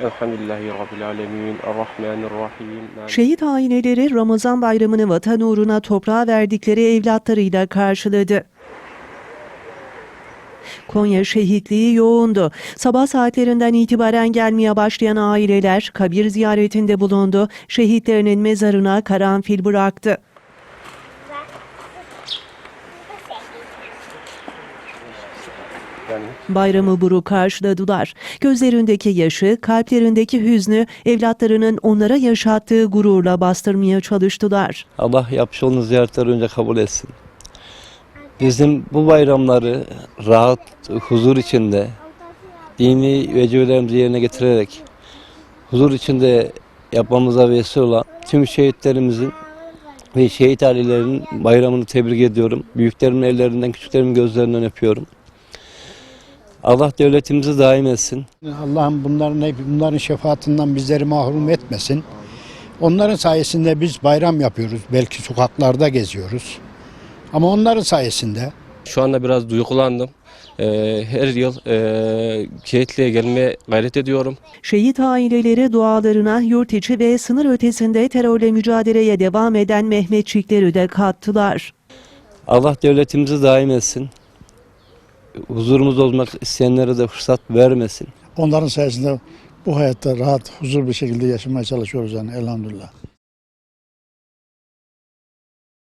Elhamdülillahi Rabbil Alemin. Errahmanirrahim. Şehit aileleri Ramazan bayramını vatan uğruna toprağa verdikleri evlatlarıyla karşıladı. Konya şehitliği yoğundu. Sabah saatlerinden itibaren gelmeye başlayan aileler kabir ziyaretinde bulundu. Şehitlerinin mezarına karanfil bıraktı. Bayramı buruk karşıladılar. Gözlerindeki yaşı, kalplerindeki hüznü evlatlarının onlara yaşattığı gururla bastırmaya çalıştılar. Allah yapmış olduğunuz ziyaretleri önce kabul etsin. Bizim bu bayramları rahat, huzur içinde, dini vecibelerimizi yerine getirerek, huzur içinde yapmamıza vesile olan tüm şehitlerimizin ve şehit ailelerinin bayramını tebrik ediyorum. Büyüklerimin ellerinden, küçüklerimin gözlerinden öpüyorum. Allah devletimizi daim etsin. Allah'ım bunların hep bunların şefaatinden bizleri mahrum etmesin. Onların sayesinde biz bayram yapıyoruz. Belki sokaklarda geziyoruz. Ama onların sayesinde şu anda biraz duygulandım. Ee, her yıl e, şehitliğe gelmeye gayret ediyorum. Şehit aileleri dualarına yurt içi ve sınır ötesinde terörle mücadeleye devam eden Mehmetçikleri de kattılar. Allah devletimizi daim etsin. Huzurumuz olmak isteyenlere de fırsat vermesin. Onların sayesinde bu hayatta rahat, huzur bir şekilde yaşamaya çalışıyoruz yani elhamdülillah.